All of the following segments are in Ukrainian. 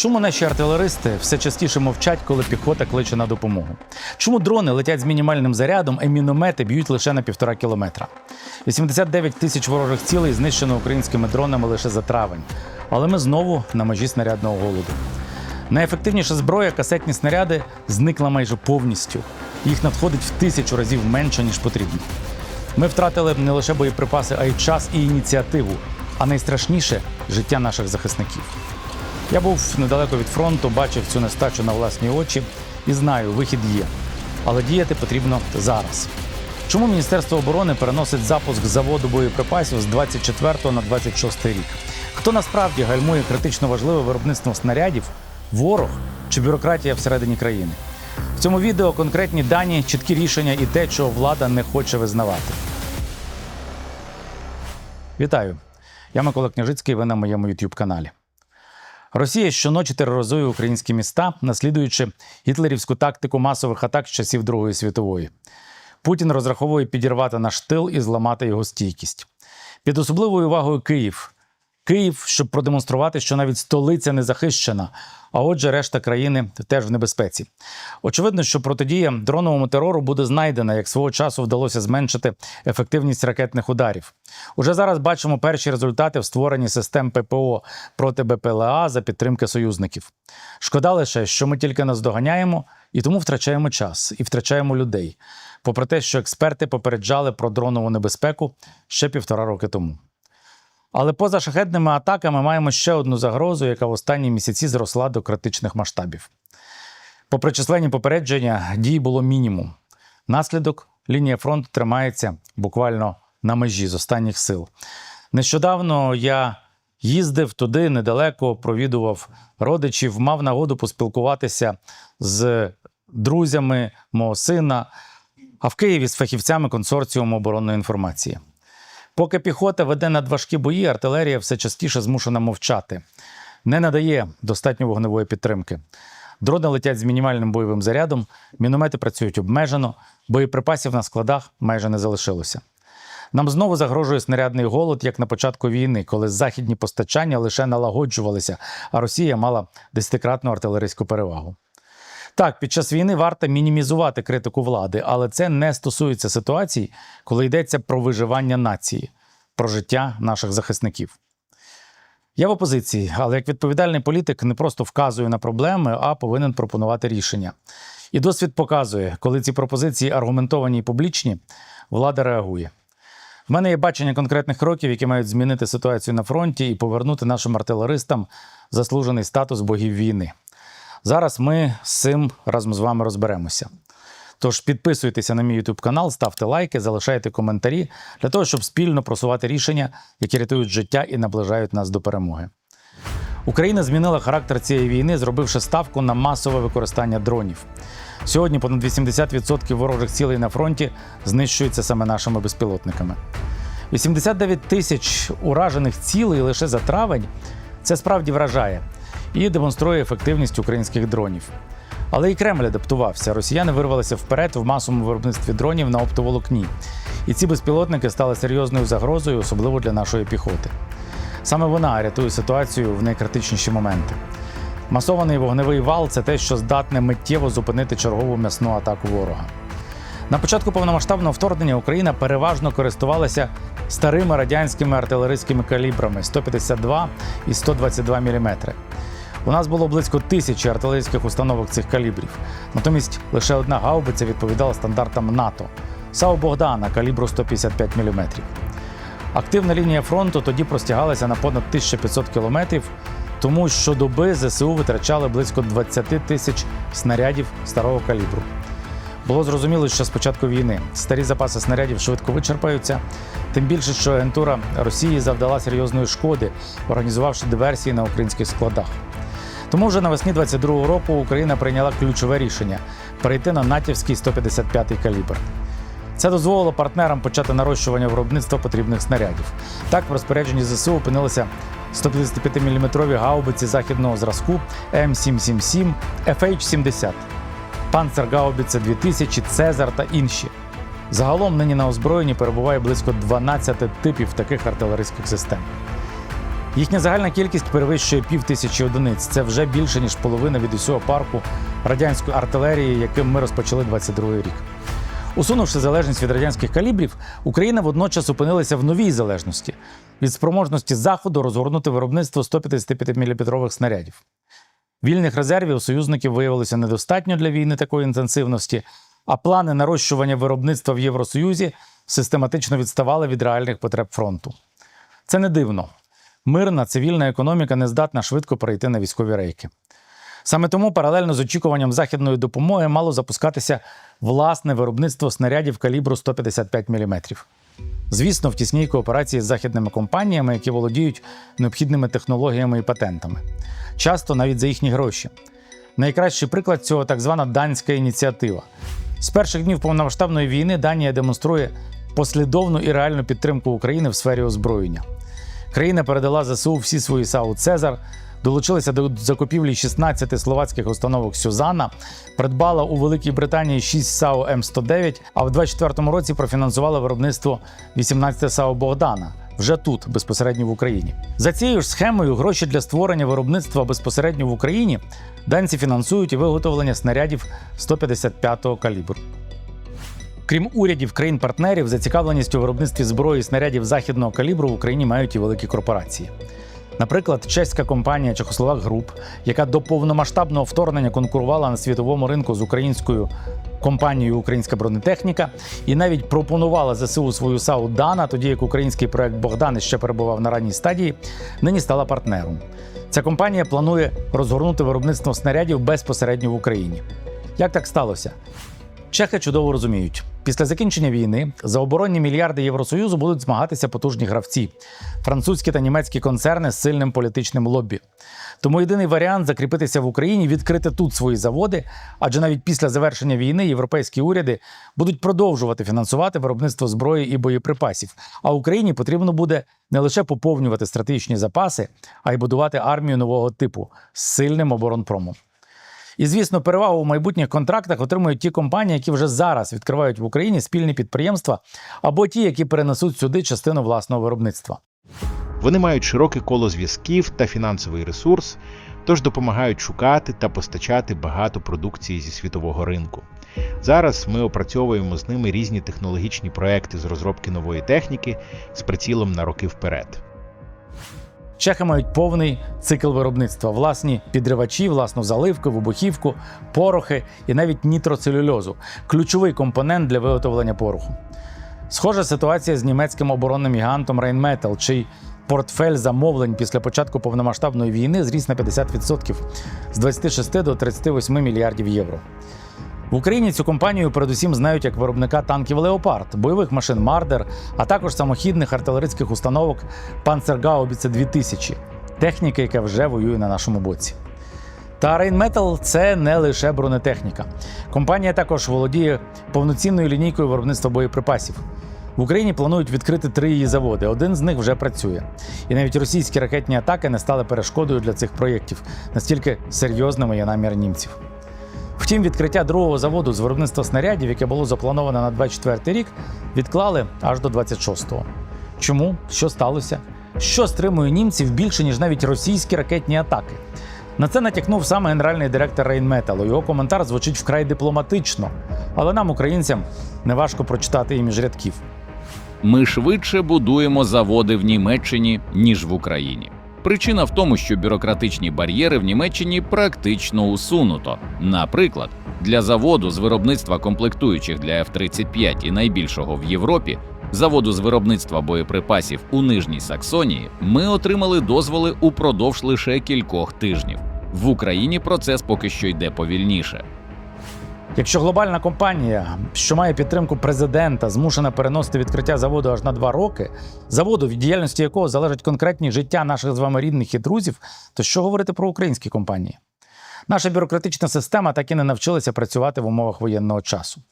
Чому наші артилеристи все частіше мовчать, коли піхота кличе на допомогу? Чому дрони летять з мінімальним зарядом, а міномети б'ють лише на півтора кілометра? 89 тисяч ворожих цілей знищено українськими дронами лише за травень. Але ми знову на межі снарядного голоду. Найефективніша зброя, касетні снаряди, зникла майже повністю. Їх надходить в тисячу разів менше, ніж потрібно. Ми втратили не лише боєприпаси, а й час і ініціативу. А найстрашніше життя наших захисників. Я був недалеко від фронту, бачив цю нестачу на власні очі і знаю, вихід є. Але діяти потрібно зараз. Чому Міністерство оборони переносить запуск заводу боєприпасів з 24 на 26 рік? Хто насправді гальмує критично важливе виробництво снарядів? Ворог чи бюрократія всередині країни? В цьому відео конкретні дані, чіткі рішення і те, чого влада не хоче визнавати. Вітаю! Я Микола Княжицький. Ви на моєму youtube каналі. Росія щоночі тероризує українські міста, наслідуючи гітлерівську тактику масових атак з часів Другої світової. Путін розраховує підірвати наш тил і зламати його стійкість. Під особливою увагою Київ. Київ, щоб продемонструвати, що навіть столиця не захищена, а отже, решта країни теж в небезпеці. Очевидно, що протидія дроновому терору буде знайдена, як свого часу вдалося зменшити ефективність ракетних ударів. Уже зараз бачимо перші результати в створенні систем ППО проти БПЛА за підтримки союзників. Шкода лише, що ми тільки наздоганяємо і тому втрачаємо час і втрачаємо людей, попри те, що експерти попереджали про дронову небезпеку ще півтора роки тому. Але поза шахетними атаками маємо ще одну загрозу, яка в останні місяці зросла до критичних масштабів. Попри численні попередження, дій було мінімум. Наслідок лінія фронту тримається буквально на межі з останніх сил. Нещодавно я їздив туди недалеко, провідував родичів, мав нагоду поспілкуватися з друзями мого сина, а в Києві з фахівцями консорціуму оборонної інформації. Поки піхота веде надважкі бої, артилерія все частіше змушена мовчати, не надає достатньо вогневої підтримки. Дрони летять з мінімальним бойовим зарядом, міномети працюють обмежено, боєприпасів на складах майже не залишилося. Нам знову загрожує снарядний голод, як на початку війни, коли західні постачання лише налагоджувалися, а Росія мала десятикратну артилерійську перевагу. Так, під час війни варто мінімізувати критику влади, але це не стосується ситуацій, коли йдеться про виживання нації, про життя наших захисників. Я в опозиції, але як відповідальний політик не просто вказую на проблеми, а повинен пропонувати рішення. І досвід показує, коли ці пропозиції аргументовані і публічні, влада реагує. В мене є бачення конкретних кроків, які мають змінити ситуацію на фронті і повернути нашим артилеристам заслужений статус богів війни. Зараз ми з цим разом з вами розберемося. Тож підписуйтеся на мій YouTube канал, ставте лайки, залишайте коментарі для того, щоб спільно просувати рішення, які рятують життя і наближають нас до перемоги. Україна змінила характер цієї війни, зробивши ставку на масове використання дронів. Сьогодні понад 80% ворожих цілей на фронті знищуються саме нашими безпілотниками. 89 тисяч уражених цілей лише за травень це справді вражає і демонструє ефективність українських дронів. Але і Кремль адаптувався. Росіяни вирвалися вперед в масовому виробництві дронів на оптоволокні. І ці безпілотники стали серйозною загрозою, особливо для нашої піхоти. Саме вона рятує ситуацію в найкритичніші моменти. Масований вогневий вал це те, що здатне миттєво зупинити чергову м'ясну атаку ворога. На початку повномасштабного вторгнення Україна переважно користувалася старими радянськими артилерійськими калібрами 152 і 122 мм. У нас було близько тисячі артилерійських установок цих калібрів. Натомість лише одна гаубиця відповідала стандартам НАТО САУ Богдана калібру 155 мм. Активна лінія фронту тоді простягалася на понад 1500 кілометрів, тому щодоби ЗСУ витрачали близько 20 тисяч снарядів старого калібру. Було зрозуміло, що з початку війни старі запаси снарядів швидко вичерпаються, тим більше, що агентура Росії завдала серйозної шкоди, організувавши диверсії на українських складах. Тому вже навесні 22-го року Україна прийняла ключове рішення перейти на натівський 155-й калібр. Це дозволило партнерам почати нарощування виробництва потрібних снарядів. Так, в розпорядженні ЗСУ опинилися 155-мм гаубиці західного зразку М777 FH-70, Панцергаубіце 2000, Цезар та інші. Загалом нині на озброєнні перебуває близько 12 типів таких артилерійських систем. Їхня загальна кількість перевищує пів тисячі одиниць. Це вже більше ніж половина від усього парку радянської артилерії, яким ми розпочали 22 рік. Усунувши залежність від радянських калібрів, Україна водночас опинилася в новій залежності від спроможності заходу розгорнути виробництво 155 мм снарядів. Вільних резервів у союзників виявилося недостатньо для війни такої інтенсивності, а плани нарощування виробництва в Євросоюзі систематично відставали від реальних потреб фронту. Це не дивно. Мирна цивільна економіка не здатна швидко перейти на військові рейки. Саме тому паралельно з очікуванням західної допомоги мало запускатися власне виробництво снарядів калібру 155 мм. Звісно, в тісній кооперації з західними компаніями, які володіють необхідними технологіями і патентами, часто навіть за їхні гроші. Найкращий приклад цього так звана данська ініціатива. З перших днів повномасштабної війни Данія демонструє послідовну і реальну підтримку України в сфері озброєння. Країна передала ЗСУ всі свої САУ Цезар, долучилася до закупівлі 16 словацьких установок Сюзанна, придбала у Великій Британії 6 САУ М109, а в 2024 році профінансувала виробництво 18 САУ Богдана. Вже тут, безпосередньо в Україні. За цією ж схемою гроші для створення виробництва безпосередньо в Україні данці фінансують і виготовлення снарядів 155-го калібру. Крім урядів країн-партнерів, зацікавленість у виробництві зброї і снарядів західного калібру в Україні мають і великі корпорації. Наприклад, чеська компанія Чехословак Груп, яка до повномасштабного вторгнення конкурувала на світовому ринку з українською компанією Українська бронетехніка і навіть пропонувала ЗСУ свою САУ Дана, тоді як український проект Богдан ще перебував на ранній стадії, нині стала партнером. Ця компанія планує розгорнути виробництво снарядів безпосередньо в Україні. Як так сталося? Чехи чудово розуміють, після закінчення війни за оборонні мільярди Євросоюзу будуть змагатися потужні гравці французькі та німецькі концерни з сильним політичним лоббі. Тому єдиний варіант закріпитися в Україні відкрити тут свої заводи, адже навіть після завершення війни європейські уряди будуть продовжувати фінансувати виробництво зброї і боєприпасів. А Україні потрібно буде не лише поповнювати стратегічні запаси, а й будувати армію нового типу з сильним оборонпромом. І звісно, перевагу в майбутніх контрактах отримують ті компанії, які вже зараз відкривають в Україні спільні підприємства, або ті, які перенесуть сюди частину власного виробництва. Вони мають широке коло зв'язків та фінансовий ресурс, тож допомагають шукати та постачати багато продукції зі світового ринку. Зараз ми опрацьовуємо з ними різні технологічні проекти з розробки нової техніки з прицілом на роки вперед. Чехи мають повний цикл виробництва: власні підривачі, власну заливку, вибухівку, порохи і навіть нітроцелюльозу ключовий компонент для виготовлення пороху. Схожа ситуація з німецьким оборонним гігантом Rheinmetall, чий портфель замовлень після початку повномасштабної війни зріс на 50% з 26 до 38 мільярдів євро. В Україні цю компанію передусім знають як виробника танків Леопард, бойових машин Мардер, а також самохідних артилерійських установок Panzerгаубіце 2000 техніки, яка вже воює на нашому боці. Та Rheinmetall – це не лише бронетехніка. Компанія також володіє повноцінною лінійкою виробництва боєприпасів. В Україні планують відкрити три її заводи. Один з них вже працює. І навіть російські ракетні атаки не стали перешкодою для цих проєктів. Настільки серйозними є намір німців. Втім, відкриття другого заводу з виробництва снарядів, яке було заплановане на 24 рік, відклали аж до 26-го. Чому? Що сталося? Що стримує німців більше, ніж навіть російські ракетні атаки? На це натякнув саме генеральний директор Рейнметалу. Його коментар звучить вкрай дипломатично, але нам, українцям, неважко прочитати і між рядків. Ми швидше будуємо заводи в Німеччині, ніж в Україні. Причина в тому, що бюрократичні бар'єри в Німеччині практично усунуто. Наприклад, для заводу з виробництва комплектуючих для F-35 і найбільшого в Європі, заводу з виробництва боєприпасів у Нижній Саксонії, ми отримали дозволи упродовж лише кількох тижнів. В Україні процес поки що йде повільніше. Якщо глобальна компанія, що має підтримку президента, змушена переносити відкриття заводу аж на два роки, заводу, від діяльності якого залежать конкретні життя наших з вами рідних і друзів, то що говорити про українські компанії? Наша бюрократична система так і не навчилася працювати в умовах воєнного часу.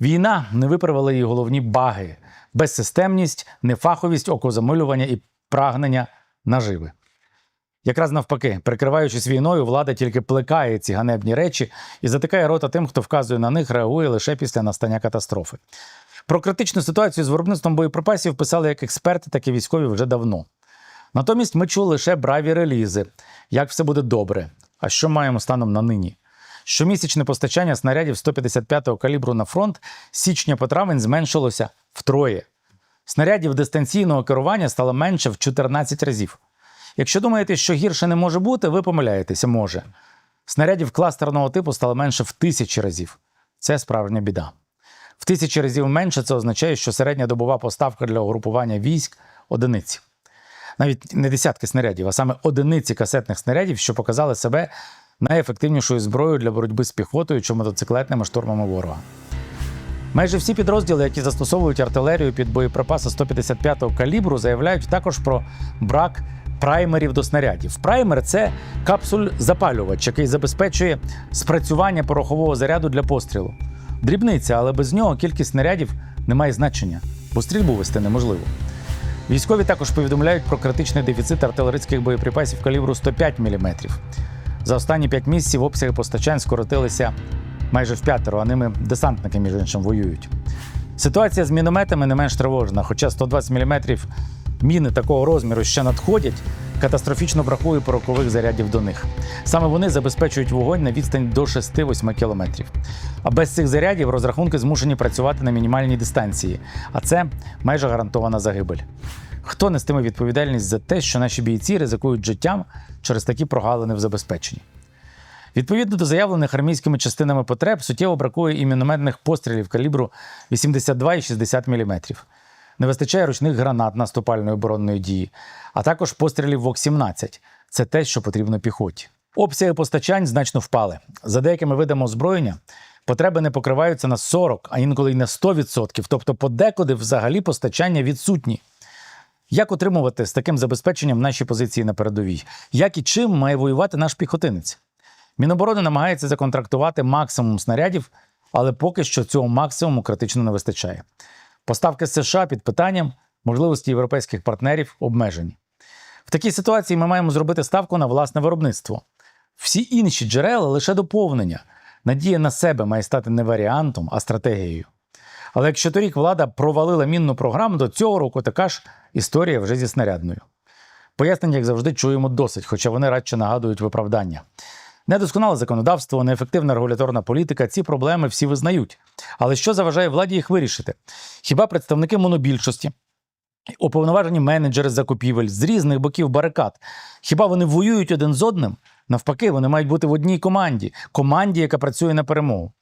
Війна не виправила її головні баги: безсистемність, нефаховість, окозамилювання і прагнення наживи. Якраз навпаки, прикриваючись війною, влада тільки плекає ці ганебні речі і затикає рота тим, хто вказує на них, реагує лише після настання катастрофи. Про критичну ситуацію з виробництвом боєприпасів писали як експерти, так і військові вже давно. Натомість ми чули лише браві релізи, як все буде добре. А що маємо станом на нині? Щомісячне постачання снарядів 155-го калібру на фронт січня по травень зменшилося втроє. Снарядів дистанційного керування стало менше в 14 разів. Якщо думаєте, що гірше не може бути, ви помиляєтеся, може. Снарядів кластерного типу стало менше в тисячі разів. Це справжня біда. В тисячі разів менше це означає, що середня добова поставка для угрупування військ одиниці. Навіть не десятки снарядів, а саме одиниці касетних снарядів, що показали себе найефективнішою зброєю для боротьби з піхотою чи мотоциклетними штурмами ворога. Майже всі підрозділи, які застосовують артилерію під боєприпаси 155-го калібру, заявляють також про брак праймерів до снарядів. Праймер це капсуль-запалювач, який забезпечує спрацювання порохового заряду для пострілу. Дрібниця, але без нього кількість снарядів не має значення, бо стрільбу вести неможливо. Військові також повідомляють про критичний дефіцит артилерійських боєприпасів калібру 105 мм. За останні 5 місяців обсяги постачань скоротилися майже в п'ятеро, а ними десантники, між іншим, воюють. Ситуація з мінометами не менш тривожна, хоча 120 мм міни такого розміру ще надходять, катастрофічно бракує порокових зарядів до них. Саме вони забезпечують вогонь на відстань до 6-8 кілометрів. А без цих зарядів розрахунки змушені працювати на мінімальній дистанції, а це майже гарантована загибель. Хто нестиме відповідальність за те, що наші бійці ризикують життям через такі прогалини в забезпеченні? Відповідно до заявлених армійськими частинами потреб, суттєво бракує і мінометних пострілів калібру 82 і 60 мм. Не вистачає ручних гранат наступальної оборонної дії, а також пострілів ВОК-17. Це те, що потрібно піхоті. Обсяги постачань значно впали. За деякими видами озброєння потреби не покриваються на 40, а інколи й на 100%, тобто подекуди взагалі постачання відсутні. Як отримувати з таким забезпеченням наші позиції на передовій? Як і чим має воювати наш піхотинець? Міноборони намагається законтрактувати максимум снарядів, але поки що цього максимуму критично не вистачає. Поставки США під питанням, можливості європейських партнерів обмежені. В такій ситуації ми маємо зробити ставку на власне виробництво. Всі інші джерела лише доповнення. Надія на себе має стати не варіантом, а стратегією. Але якщо торік влада провалила мінну програму, до цього року така ж історія вже зі снарядною. Пояснень, як завжди, чуємо досить, хоча вони радше нагадують виправдання. Недосконале законодавство, неефективна регуляторна політика ці проблеми всі визнають. Але що заважає владі їх вирішити? Хіба представники монобільшості, уповноважені менеджери закупівель з різних боків барикад, хіба вони воюють один з одним? Навпаки, вони мають бути в одній команді, команді, яка працює на перемогу.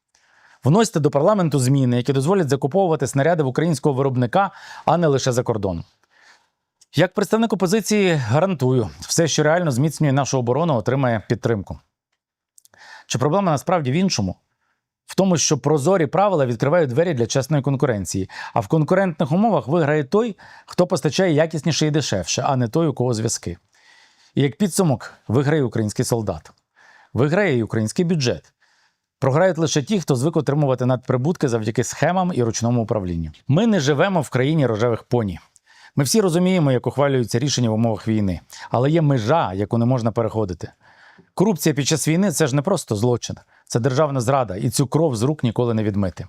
Вносьте до парламенту зміни, які дозволять закуповувати снаряди в українського виробника, а не лише за кордон. Як представник опозиції гарантую, все, що реально зміцнює нашу оборону, отримає підтримку. Чи проблема насправді в іншому? В тому, що прозорі правила відкривають двері для чесної конкуренції, а в конкурентних умовах виграє той, хто постачає якісніше і дешевше, а не той, у кого зв'язки. І як підсумок, виграє український солдат, виграє і український бюджет. Програють лише ті, хто звик отримувати надприбутки завдяки схемам і ручному управлінню. Ми не живемо в країні рожевих поні. Ми всі розуміємо, як ухвалюються рішення в умовах війни, але є межа, яку не можна переходити. Корупція під час війни це ж не просто злочин, це державна зрада, і цю кров з рук ніколи не відмити.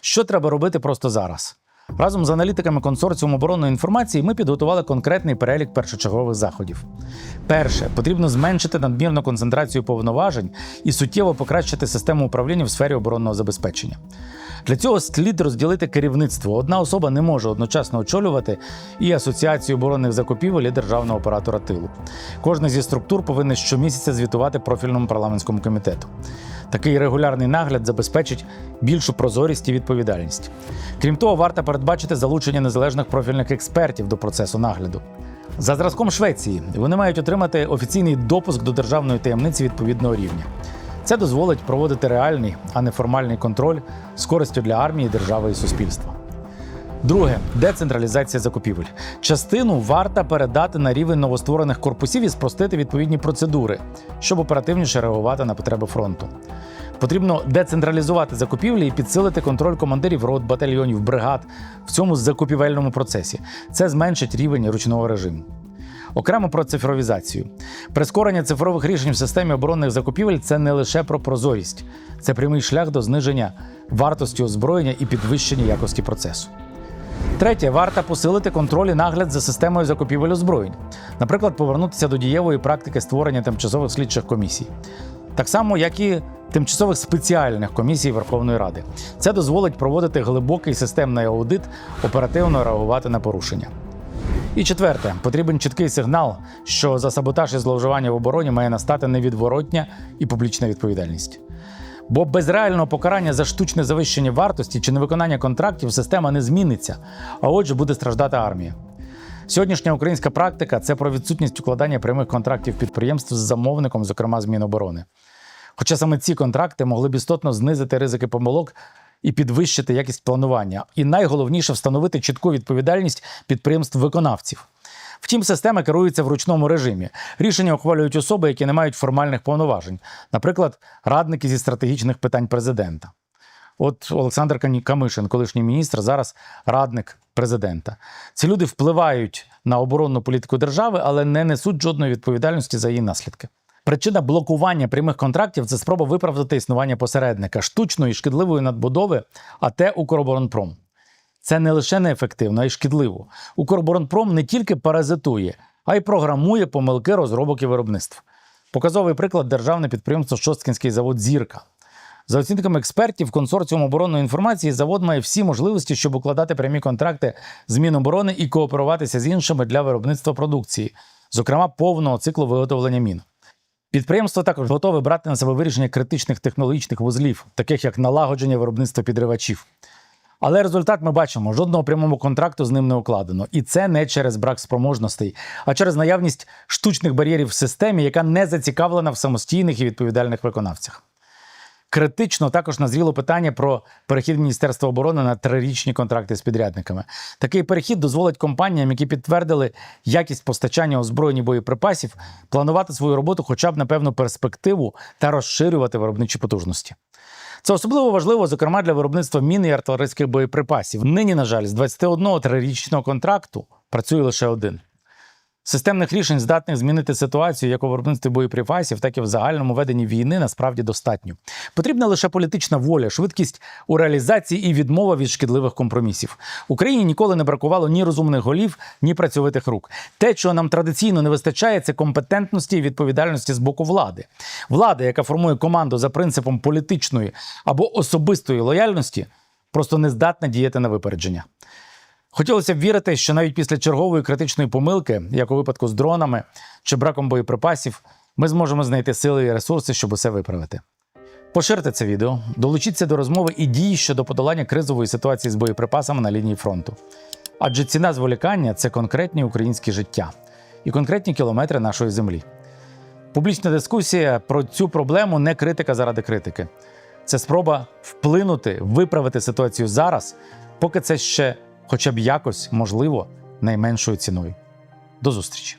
Що треба робити просто зараз? Разом з аналітиками консорціуму оборонної інформації ми підготували конкретний перелік першочергових заходів. Перше, потрібно зменшити надмірну концентрацію повноважень і суттєво покращити систему управління в сфері оборонного забезпечення. Для цього слід розділити керівництво. Одна особа не може одночасно очолювати і асоціацію оборонних закупівель і державного оператора тилу. Кожна зі структур повинна щомісяця звітувати профільному парламентському комітету. Такий регулярний нагляд забезпечить більшу прозорість і відповідальність. Крім того, варто передбачити залучення незалежних профільних експертів до процесу нагляду. За зразком Швеції вони мають отримати офіційний допуск до державної таємниці відповідного рівня. Це дозволить проводити реальний, а не формальний контроль з користю для армії, держави і суспільства. Друге децентралізація закупівель. Частину варто передати на рівень новостворених корпусів і спростити відповідні процедури, щоб оперативніше реагувати на потреби фронту. Потрібно децентралізувати закупівлі і підсилити контроль командирів рот, батальйонів, бригад в цьому закупівельному процесі. Це зменшить рівень ручного режиму. Окремо про цифровізацію. Прискорення цифрових рішень в системі оборонних закупівель це не лише про прозорість, це прямий шлях до зниження вартості озброєння і підвищення якості процесу. Третє, варто посилити контроль і нагляд за системою закупівель озброєнь, наприклад, повернутися до дієвої практики створення тимчасових слідчих комісій, так само, як і тимчасових спеціальних комісій Верховної Ради. Це дозволить проводити глибокий системний аудит, оперативно реагувати на порушення. І четверте, потрібен чіткий сигнал, що за саботаж і зловживання в обороні має настати невідворотня і публічна відповідальність. Бо без реального покарання за штучне завищення вартості чи невиконання контрактів система не зміниться, а отже, буде страждати армія. Сьогоднішня українська практика це про відсутність укладання прямих контрактів підприємств з замовником, зокрема з Міноборони. Хоча саме ці контракти могли б істотно знизити ризики помилок і підвищити якість планування. І найголовніше встановити чітку відповідальність підприємств-виконавців. Втім, система керується в ручному режимі. Рішення ухвалюють особи, які не мають формальних повноважень, наприклад, радники зі стратегічних питань президента. От Олександр Камишин, колишній міністр, зараз радник президента. Ці люди впливають на оборонну політику держави, але не несуть жодної відповідальності за її наслідки. Причина блокування прямих контрактів це спроба виправдати існування посередника, штучної шкідливої надбудови АТ «Укроборонпром». Це не лише неефективно, а й шкідливо. Укроборонпром не тільки паразитує, а й програмує помилки розробок і виробництв. Показовий приклад державне підприємство Шосткінський завод Зірка. За оцінками експертів, консорціум оборонної інформації завод має всі можливості, щоб укладати прямі контракти з Міноборони і кооперуватися з іншими для виробництва продукції, зокрема повного циклу виготовлення мін. Підприємство також готове брати на себе вирішення критичних технологічних вузлів, таких як налагодження виробництва підривачів. Але результат ми бачимо: жодного прямого контракту з ним не укладено. І це не через брак спроможностей, а через наявність штучних бар'єрів в системі, яка не зацікавлена в самостійних і відповідальних виконавцях. Критично також назріло питання про перехід Міністерства оборони на трирічні контракти з підрядниками. Такий перехід дозволить компаніям, які підтвердили якість постачання озброєнь і боєприпасів, планувати свою роботу хоча б на певну перспективу та розширювати виробничі потужності. Це особливо важливо, зокрема, для виробництва мін і артилерійських боєприпасів. Нині, на жаль, з 21 трирічного контракту працює лише один. Системних рішень, здатних змінити ситуацію як у виробництві боєприпасів, так і в загальному веденні війни насправді достатньо. Потрібна лише політична воля, швидкість у реалізації і відмова від шкідливих компромісів. Україні ніколи не бракувало ні розумних голів, ні працьовитих рук. Те, чого нам традиційно не вистачає, це компетентності і відповідальності з боку влади. Влада, яка формує команду за принципом політичної або особистої лояльності, просто не здатна діяти на випередження. Хотілося б вірити, що навіть після чергової критичної помилки, як у випадку з дронами чи браком боєприпасів, ми зможемо знайти сили і ресурси, щоб усе виправити. Поширте це відео, долучіться до розмови і дій щодо подолання кризової ситуації з боєприпасами на лінії фронту. Адже ціна зволікання це конкретні українські життя і конкретні кілометри нашої землі. Публічна дискусія про цю проблему не критика заради критики. Це спроба вплинути, виправити ситуацію зараз, поки це ще хоча б якось можливо найменшою ціною. До зустрічі!